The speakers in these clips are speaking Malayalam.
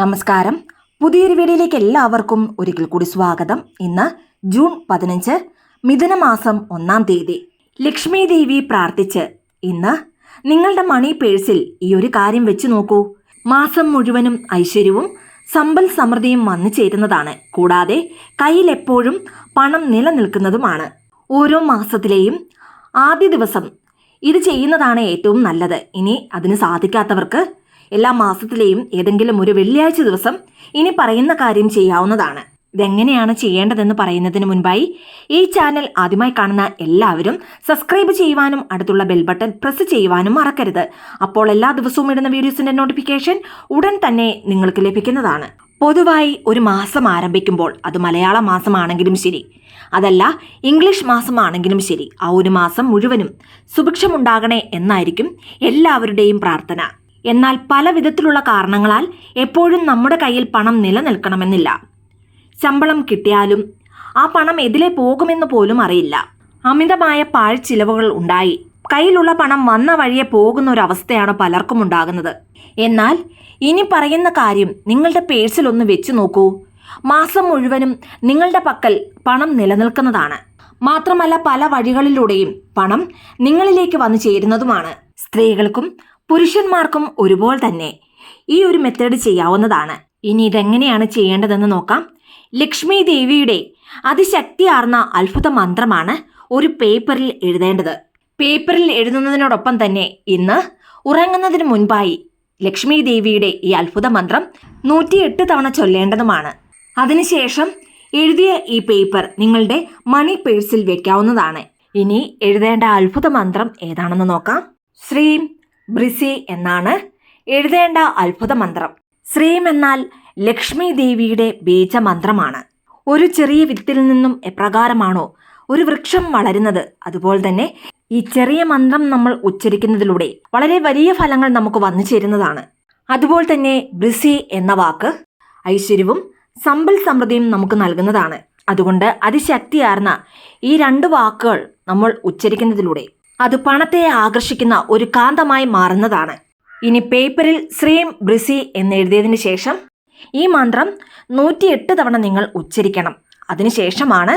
നമസ്കാരം. പുതിയൊരു വീഡിയോയിലേക്ക് എല്ലാവർക്കും ഒരിക്കൽ കൂടി സ്വാഗതം. ഇന്ന് ജൂൺ പതിനഞ്ച് മിഥുനമാസം ഒന്നാം തീയതി. ലക്ഷ്മി ദേവി പ്രാർത്ഥിച്ച് ഇന്ന് നിങ്ങളുടെ മണി പേഴ്സിൽ ഈ ഒരു കാര്യം വെച്ചു നോക്കൂ. മാസം മുഴുവനും ഐശ്വര്യവും സമ്പൽ സമൃദ്ധിയും വന്നു ചേരുന്നതാണ്. കൂടാതെ കയ്യിൽ എപ്പോഴും പണം നിലനിൽക്കുന്നതുമാണ്. ഓരോ മാസത്തിലെയും ആദ്യ ദിവസം ഇത് ചെയ്യുന്നതാണ് ഏറ്റവും നല്ലത്. ഇനി അതിന് സാധിക്കാത്തവർക്ക് എല്ലാ മാസത്തിലെയും ഏതെങ്കിലും ഒരു വെള്ളിയാഴ്ച ദിവസം ഇനി പറയുന്ന കാര്യം ചെയ്യാവുന്നതാണ്. ഇതെങ്ങനെയാണ് ചെയ്യേണ്ടതെന്ന് പറയുന്നതിന് മുൻപായി ഈ ചാനൽ ആദ്യമായി കാണുന്ന എല്ലാവരും സബ്സ്ക്രൈബ് ചെയ്യുവാനും അടുത്തുള്ള ബെൽ ബട്ടൺ പ്രസ് ചെയ്യുവാനും മറക്കരുത്. അപ്പോൾ എല്ലാ ദിവസവും ഇടുന്ന വീഡിയോസിന്റെ നോട്ടിഫിക്കേഷൻ ഉടൻ തന്നെ നിങ്ങൾക്ക് ലഭിക്കുന്നതാണ്. പൊതുവായി ഒരു മാസം ആരംഭിക്കുമ്പോൾ അത് മലയാള മാസമാണെങ്കിലും ശരി. അതല്ല ഇംഗ്ലീഷ് മാസമാണെങ്കിലും ശരി. ആ ഒരു മാസം മുഴുവനും സുഭിക്ഷമുണ്ടാകണേ എന്നായിരിക്കും എല്ലാവരുടെയും പ്രാർത്ഥന. എന്നാൽ പല വിധത്തിലുള്ള കാരണങ്ങളാൽ എപ്പോഴും നമ്മുടെ കയ്യിൽ പണം നിലനിൽക്കണമെന്നില്ല. ശമ്പളം കിട്ടിയാലും ആ പണം എതിലെ പോകുമെന്ന് പോലും അറിയില്ല. അമിതമായ പാഴ്ചിലവുകൾ ഉണ്ടായി. കയ്യിലുള്ള പണം വന്ന വഴിയെ പോകുന്ന ഒരു അവസ്ഥയാണ് പലർക്കും ഉണ്ടാകുന്നത്. എന്നാൽ ഇനി പറയുന്ന കാര്യം നിങ്ങളുടെ പേഴ്സിലൊന്ന് വെച്ചു നോക്കൂ. മാസം മുഴുവനും നിങ്ങളുടെ പക്കൽ പണം നിലനിൽക്കുന്നതാണ്. മാത്രമല്ല പല വഴികളിലൂടെയും പണം നിങ്ങളിലേക്ക് വന്നു ചേരുന്നതുമാണ്. സ്ത്രീകൾക്കും പുരുഷന്മാർക്കും ഒരുപോലെ തന്നെ ഈ ഒരു മെത്തേഡ് ചെയ്യാവുന്നതാണ്. ഇനി ഇതെങ്ങനെയാണ് ചെയ്യേണ്ടതെന്ന് നോക്കാം. ലക്ഷ്മി ദേവിയുടെ അതിശക്തിയാർന്ന അത്ഭുത മന്ത്രമാണ് ഒരു പേപ്പറിൽ എഴുതേണ്ടത്. പേപ്പറിൽ എഴുതുന്നതിനോടൊപ്പം തന്നെ ഇന്ന് ഉറങ്ങുന്നതിന് മുൻപായി ലക്ഷ്മി ദേവിയുടെ ഈ അത്ഭുത മന്ത്രം നൂറ്റിയെട്ട് തവണ ചൊല്ലേണ്ടതുമാണ്. അതിനുശേഷം എഴുതിയ ഈ പേപ്പർ നിങ്ങളുടെ മണി പേഴ്സിൽ വെക്കാവുന്നതാണ്. ഇനി എഴുതേണ്ട അത്ഭുത മന്ത്രം ഏതാണെന്ന് നോക്കാം. ശ്രീം ബ്രിസി എന്നാണ്. എഴുതേണ്ട അത്ഭുത മന്ത്രം. ശ്രീം എന്നാൽ ലക്ഷ്മി ദേവിയുടെ ബീജമന്ത്രമാണ്. ഒരു ചെറിയ വിത്തിൽ നിന്നും എപ്രകാരമാണോ ഒരു വൃക്ഷം വളരുന്നത് അതുപോലെ തന്നെ ഈ ചെറിയ മന്ത്രം നമ്മൾ ഉച്ചരിക്കുന്നതിലൂടെ വളരെ വലിയ ഫലങ്ങൾ നമുക്ക് വന്നു ചേരുന്നതാണ്. അതുപോലെ തന്നെ ബ്രിസി എന്ന വാക്ക് ഐശ്വര്യവും സമ്പൽ സമൃദ്ധിയും നമുക്ക് നൽകുന്നതാണ്. അതുകൊണ്ട് അതിശക്തിയാർന്ന ഈ രണ്ട് വാക്കുകൾ നമ്മൾ ഉച്ചരിക്കുന്നതിലൂടെ അത് പണത്തെ ആകർഷിക്കുന്ന ഒരു കാന്തമായി മാറുന്നതാണ്. ഇനി പേപ്പറിൽ ശ്രീം ബ്രിസി എന്ന് എന്നെഴുതിയതിനു ശേഷം ഈ മന്ത്രം നൂറ്റിയെട്ട് തവണ നിങ്ങൾ ഉച്ചരിക്കണം. അതിനുശേഷമാണ്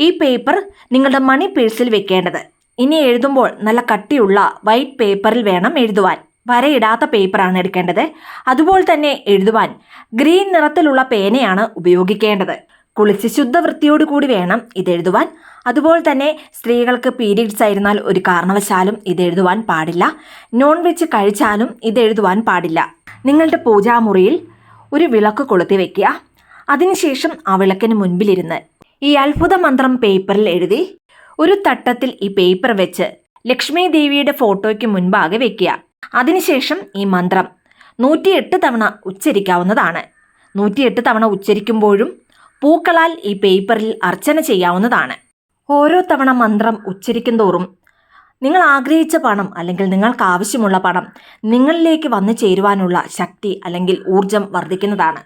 ഈ പേപ്പർ നിങ്ങളുടെ മണി പേഴ്സിൽ വെക്കേണ്ടത്. ഇനി എഴുതുമ്പോൾ നല്ല കട്ടിയുള്ള വൈറ്റ് പേപ്പറിൽ വേണം എഴുതുവാൻ. വരയിടാത്ത പേപ്പറാണ് എടുക്കേണ്ടത്. അതുപോലെ തന്നെ എഴുതുവാൻ ഗ്രീൻ നിറത്തിലുള്ള പേനയാണ് ഉപയോഗിക്കേണ്ടത്. കുളിച്ച് ശുദ്ധവൃത്തിയോടുകൂടി വേണം ഇത് എഴുതുവാൻ. അതുപോലെ തന്നെ സ്ത്രീകൾക്ക് പീരീഡ്സ് ആയിരുന്നാൽ ഒരു കാരണവശാലും ഇത് എഴുതുവാൻ പാടില്ല. നോൺ വെജ് കഴിച്ചാലും ഇത് എഴുതുവാൻ പാടില്ല. നിങ്ങളുടെ പൂജാമുറിയിൽ ഒരു വിളക്ക് കൊളുത്തി വെക്കുക. അതിനുശേഷം ആ വിളക്കിന് മുൻപിലിരുന്ന് ഈ അത്ഭുത മന്ത്രം പേപ്പറിൽ എഴുതി ഒരു തട്ടത്തിൽ ഈ പേപ്പർ വെച്ച് ലക്ഷ്മി ദേവിയുടെ ഫോട്ടോയ്ക്ക് മുൻപാകെ വെക്കുക. അതിനുശേഷം ഈ മന്ത്രം നൂറ്റിയെട്ട് തവണ ഉച്ചരിക്കാവുന്നതാണ്. നൂറ്റിയെട്ട് തവണ ഉച്ചരിക്കുമ്പോഴും പൂക്കളാൽ ഈ പേപ്പറിൽ അർച്ചന ചെയ്യാവുന്നതാണ്. ഓരോ തവണ മന്ത്രം ഉച്ചരിക്കും തോറും നിങ്ങൾ ആഗ്രഹിച്ച പണം അല്ലെങ്കിൽ നിങ്ങൾക്ക് ആവശ്യമുള്ള പണം നിങ്ങളിലേക്ക് വന്നു ചേരുവാനുള്ള ശക്തി അല്ലെങ്കിൽ ഊർജം വർദ്ധിക്കുന്നതാണ്.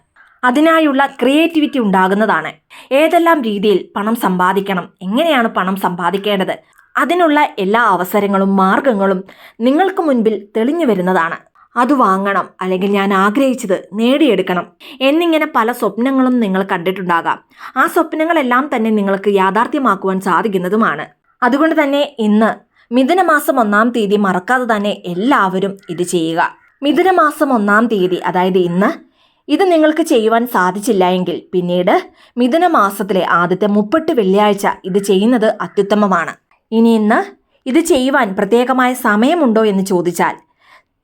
അതിനായുള്ള ക്രിയേറ്റിവിറ്റി ഉണ്ടാകുന്നതാണ്. ഏതെല്ലാം രീതിയിൽ പണം സമ്പാദിക്കണം എങ്ങനെയാണ് പണം സമ്പാദിക്കേണ്ടത് അതിനുള്ള എല്ലാ അവസരങ്ങളും മാർഗങ്ങളും നിങ്ങൾക്ക് മുൻപിൽ തെളിഞ്ഞു വരുന്നതാണ്. അത് വാങ്ങണം അല്ലെങ്കിൽ ഞാൻ ആഗ്രഹിച്ചത് നേടിയെടുക്കണം എന്നിങ്ങനെ പല സ്വപ്നങ്ങളും നിങ്ങൾ കണ്ടിട്ടുണ്ടാകാം. ആ സ്വപ്നങ്ങളെല്ലാം തന്നെ നിങ്ങൾക്ക് യാഥാർത്ഥ്യമാക്കുവാൻ സാധിക്കുന്നതുമാണ്. അതുകൊണ്ട് തന്നെ ഇന്ന് മിഥുനമാസം ഒന്നാം തീയതി മറക്കാതെ തന്നെ എല്ലാവരും ഇത് ചെയ്യുക. മിഥുനമാസം ഒന്നാം തീയതി അതായത് ഇന്ന് ഇത് നിങ്ങൾക്ക് ചെയ്യുവാൻ സാധിച്ചില്ല എങ്കിൽ പിന്നീട് മിഥുനമാസത്തിലെ ആദ്യത്തെ മുപ്പട്ട് വെള്ളിയാഴ്ച ഇത് ചെയ്യുന്നത് അത്യുത്തമമാണ്. ഇനി ഇന്ന് ഇത് ചെയ്യുവാൻ പ്രത്യേകമായ സമയമുണ്ടോ എന്ന് ചോദിച്ചാൽ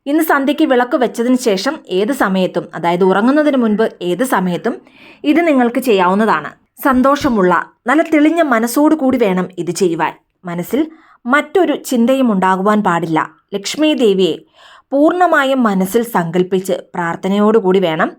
ഇന്ന് സന്ധ്യയ്ക്ക് വിളക്ക് വെച്ചതിന് ശേഷം ഏത് സമയത്തും അതായത് ഉറങ്ങുന്നതിന് മുൻപ് ഏത് സമയത്തും ഇത് നിങ്ങൾക്ക് ചെയ്യാവുന്നതാണ്. സന്തോഷമുള്ള നല്ല തെളിഞ്ഞ മനസ്സോടു കൂടി വേണം ഇത് ചെയ്യുവാൻ. മനസ്സിൽ മറ്റൊരു ചിന്തയും ഉണ്ടാകുവാൻ പാടില്ല. ലക്ഷ്മി ദേവിയെ പൂർണമായും മനസ്സിൽ സങ്കല്പിച്ച് പ്രാർത്ഥനയോടുകൂടി വേണം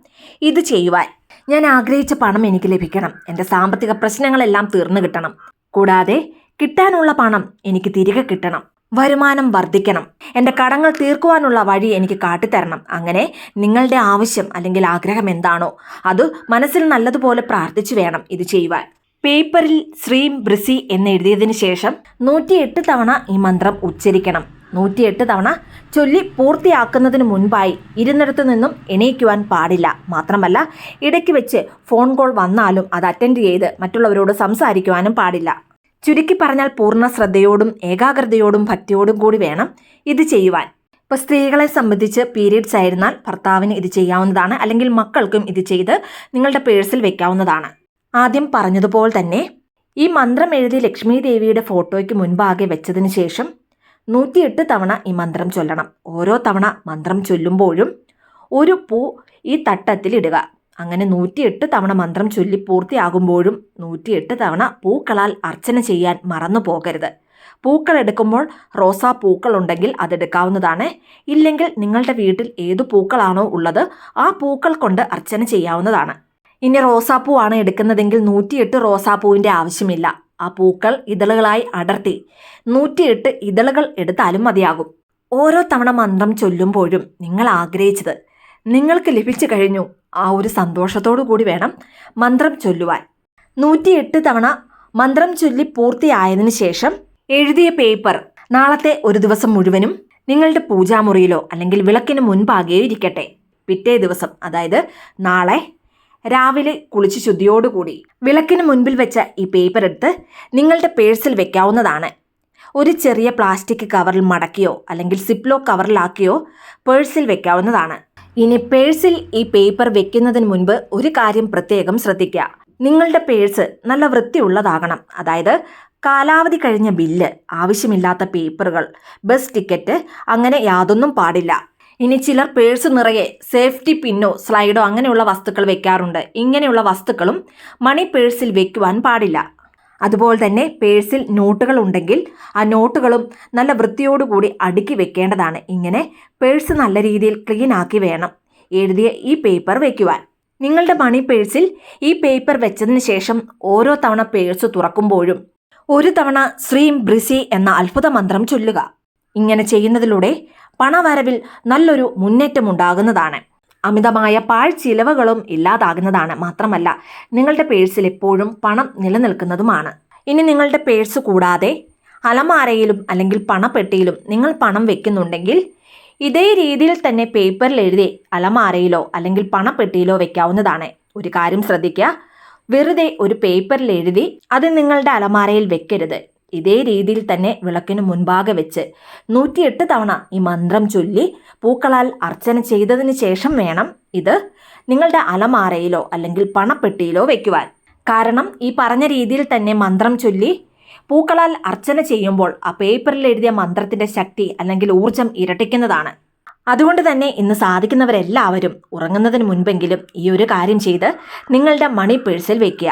ഇത് ചെയ്യുവാൻ. ഞാൻ ആഗ്രഹിച്ച പണം എനിക്ക് ലഭിക്കണം. എന്റെ സാമ്പത്തിക പ്രശ്നങ്ങളെല്ലാം തീർന്നു കിട്ടണം. കൂടാതെ കിട്ടാനുള്ള പണം എനിക്ക് തിരികെ കിട്ടണം. വരുമാനം വർദ്ധിക്കണം. എന്റെ കടങ്ങൾ തീർക്കുവാനുള്ള വഴി എനിക്ക് കാട്ടിത്തരണം. അങ്ങനെ നിങ്ങളുടെ ആവശ്യം അല്ലെങ്കിൽ ആഗ്രഹം എന്താണോ അത് മനസ്സിൽ നല്ലതുപോലെ പ്രാർത്ഥിച്ചു വേണം ഇത് ചെയ്യുവാൻ. പേപ്പറിൽ ശ്രീം ബ്രിസി എന്ന് എന്നെഴുതിയതിനു ശേഷം നൂറ്റിയെട്ട് തവണ ഈ മന്ത്രം ഉച്ചരിക്കണം. നൂറ്റിയെട്ട് തവണ ചൊല്ലി പൂർത്തിയാക്കുന്നതിന് മുൻപായി ഇരുന്നിടത്തു നിന്നും എണീക്കുവാൻ പാടില്ല. മാത്രമല്ല ഇടയ്ക്ക് വെച്ച് ഫോൺ കോൾ വന്നാലും അത് അറ്റൻഡ് ചെയ്ത് മറ്റുള്ളവരോട് സംസാരിക്കുവാനും പാടില്ല. ചുരുക്കി പറഞ്ഞാൽ പൂർണ ശ്രദ്ധയോടും ഏകാഗ്രതയോടും ഭക്തിയോടും കൂടി വേണം ഇത് ചെയ്യുവാൻ. ഇപ്പോൾ സ്ത്രീകളെ സംബന്ധിച്ച് പീരീഡ്സ് ആയിരുന്നാൽ ഭർത്താവിന് ഇത് ചെയ്യാവുന്നതാണ് അല്ലെങ്കിൽ മക്കൾക്കും ഇത് ചെയ്ത് നിങ്ങളുടെ പേഴ്സിൽ വെക്കാവുന്നതാണ്. ആദ്യം പറഞ്ഞതുപോലെ തന്നെ ഈ മന്ത്രം എഴുതി ലക്ഷ്മി ദേവിയുടെ ഫോട്ടോയ്ക്ക് മുൻപാകെ വെച്ചതിന് ശേഷം നൂറ്റിയെട്ട് തവണ ഈ മന്ത്രം ചൊല്ലണം. ഓരോ തവണ മന്ത്രം ചൊല്ലുമ്പോഴും ഒരു പൂ ഈ തട്ടത്തിൽ ഇടുക. അങ്ങനെ നൂറ്റിയെട്ട് തവണ മന്ത്രം ചൊല്ലി പൂർത്തിയാകുമ്പോഴും നൂറ്റിയെട്ട് തവണ പൂക്കളാൽ അർച്ചന ചെയ്യാൻ മറന്നു പോകരുത്. പൂക്കൾ എടുക്കുമ്പോൾ റോസാ പൂക്കൾ ഉണ്ടെങ്കിൽ അതെടുക്കാവുന്നതാണ് ഇല്ലെങ്കിൽ നിങ്ങളുടെ വീട്ടിൽ ഏതു പൂക്കളാണോ ഉള്ളത് ആ പൂക്കൾ കൊണ്ട് അർച്ചന ചെയ്യാവുന്നതാണ്. ഇനി റോസാപ്പൂ ആണ് എടുക്കുന്നതെങ്കിൽ നൂറ്റിയെട്ട് റോസാപ്പൂവിന്റെ ആവശ്യമില്ല. ആ പൂക്കൾ ഇതളുകളായി അടർത്തി. നൂറ്റിയെട്ട് ഇതളുകൾ എടുത്താലും മതിയാകും. ഓരോ തവണ മന്ത്രം ചൊല്ലുമ്പോഴും നിങ്ങൾ ആഗ്രഹിച്ചത്. നിങ്ങൾക്ക് ലഭിച്ചു കഴിഞ്ഞു. ആ ഒരു സന്തോഷത്തോടു കൂടി വേണം മന്ത്രം ചൊല്ലുവാൻ. നൂറ്റിയെട്ട് തവണ മന്ത്രം ചൊല്ലി പൂർത്തിയായതിനു ശേഷം എഴുതിയ പേപ്പർ നാളത്തെ ഒരു ദിവസം മുഴുവനും നിങ്ങളുടെ പൂജാമുറിയിലോ അല്ലെങ്കിൽ വിളക്കിന് മുൻപാകെയോ ഇരിക്കട്ടെ. പിറ്റേ ദിവസം അതായത് നാളെ രാവിലെ കുളിച്ച് ശുദ്ധിയോടുകൂടി വിളക്കിന് മുൻപിൽ വെച്ച ഈ പേപ്പർ എടുത്ത് നിങ്ങളുടെ പേഴ്സിൽ വെക്കാവുന്നതാണ്. ഒരു ചെറിയ പ്ലാസ്റ്റിക് കവറിൽ മടക്കിയോ അല്ലെങ്കിൽ സിപ്ലോ കവറിലാക്കിയോ പേഴ്സിൽ വെക്കാവുന്നതാണ്. ഇനി പേഴ്സിൽ ഈ പേപ്പർ വെക്കുന്നതിന് മുൻപ് ഒരു കാര്യം പ്രത്യേകം ശ്രദ്ധിക്കുക. നിങ്ങളുടെ പേഴ്സ് നല്ല വൃത്തിയുള്ളതാകണം. അതായത് കാലാവധി കഴിഞ്ഞ ബില്ല് ആവശ്യമില്ലാത്ത പേപ്പറുകൾ ബസ് ടിക്കറ്റ് അങ്ങനെ യാതൊന്നും പാടില്ല. ഇനി ചിലർ പേഴ്സ് നിറയെ സേഫ്റ്റി പിന്നോ സ്ലൈഡോ അങ്ങനെയുള്ള വസ്തുക്കൾ വെക്കാറുണ്ട്. ഇങ്ങനെയുള്ള വസ്തുക്കളും മണി പേഴ്സിൽ വെക്കുവാൻ പാടില്ല. അതുപോലെ തന്നെ പേഴ്സിൽ നോട്ടുകൾ ഉണ്ടെങ്കിൽ ആ നോട്ടുകളും നല്ല വൃത്തിയോടുകൂടി അടുക്കി വെക്കേണ്ടതാണ്. ഇങ്ങനെ പേഴ്സ് നല്ല രീതിയിൽ ക്ലീൻ ആക്കി വേണം എഴുതിയ ഈ പേപ്പർ വയ്ക്കുവാൻ നിങ്ങളുടെ മണി പേഴ്സിൽ ഈ പേപ്പർ വെച്ചതിന് ശേഷം ഓരോ തവണ പേഴ്സ് തുറക്കുമ്പോഴും ഒരു തവണ ശ്രീം ബ്രിസി എന്ന അത്ഭുത മന്ത്രം ചൊല്ലുക. ഇങ്ങനെ ചെയ്യുന്നതിലൂടെ പണവരവിൽ നല്ലൊരു മുന്നേറ്റം ഉണ്ടാകുന്നതാണ് അമിതമായ പാഴ് ചിലവുകളും ഇല്ലാതാകുന്നതാണ് മാത്രമല്ല നിങ്ങളുടെ പേഴ്സിൽ എപ്പോഴും പണം നിലനിൽക്കുന്നതുമാണ്. ഇനി നിങ്ങളുടെ പേഴ്സ് കൂടാതെ അലമാരയിലും അല്ലെങ്കിൽ പണപ്പെട്ടിയിലും നിങ്ങൾ പണം വെക്കുന്നുണ്ടെങ്കിൽ ഇതേ രീതിയിൽ തന്നെ പേപ്പറിൽ എഴുതി അലമാരയിലോ അല്ലെങ്കിൽ പണപ്പെട്ടിയിലോ വെക്കാവുന്നതാണ്. ഒരു കാര്യം ശ്രദ്ധിക്കുക വെറുതെ ഒരു പേപ്പറിൽ എഴുതി അത് നിങ്ങളുടെ അലമാരയിൽ വെക്കരുത്. ഇതേ രീതിയിൽ തന്നെ വിളക്കിന് മുൻപാകെ വെച്ച് നൂറ്റിയെട്ട് തവണ ഈ മന്ത്രം ചൊല്ലി പൂക്കളാൽ അർച്ചന ചെയ്തതിന് ശേഷം വേണം ഇത് നിങ്ങളുടെ അലമാരയിലോ അല്ലെങ്കിൽ പണപ്പെട്ടിയിലോ വയ്ക്കുവാൻ കാരണം ഈ പറഞ്ഞ രീതിയിൽ തന്നെ മന്ത്രം ചൊല്ലി പൂക്കളാൽ അർച്ചന ചെയ്യുമ്പോൾ ആ പേപ്പറിൽ എഴുതിയ മന്ത്രത്തിന്റെ ശക്തി അല്ലെങ്കിൽ ഊർജം ഇരട്ടിക്കുന്നതാണ്. അതുകൊണ്ട് തന്നെ ഇന്ന് സാധിക്കുന്നവരെല്ലാവരും ഉറങ്ങുന്നതിന് മുൻപെങ്കിലും ഈ ഒരു കാര്യം ചെയ്ത് നിങ്ങളുടെ മണി പേഴ്സിൽ വെക്കുക.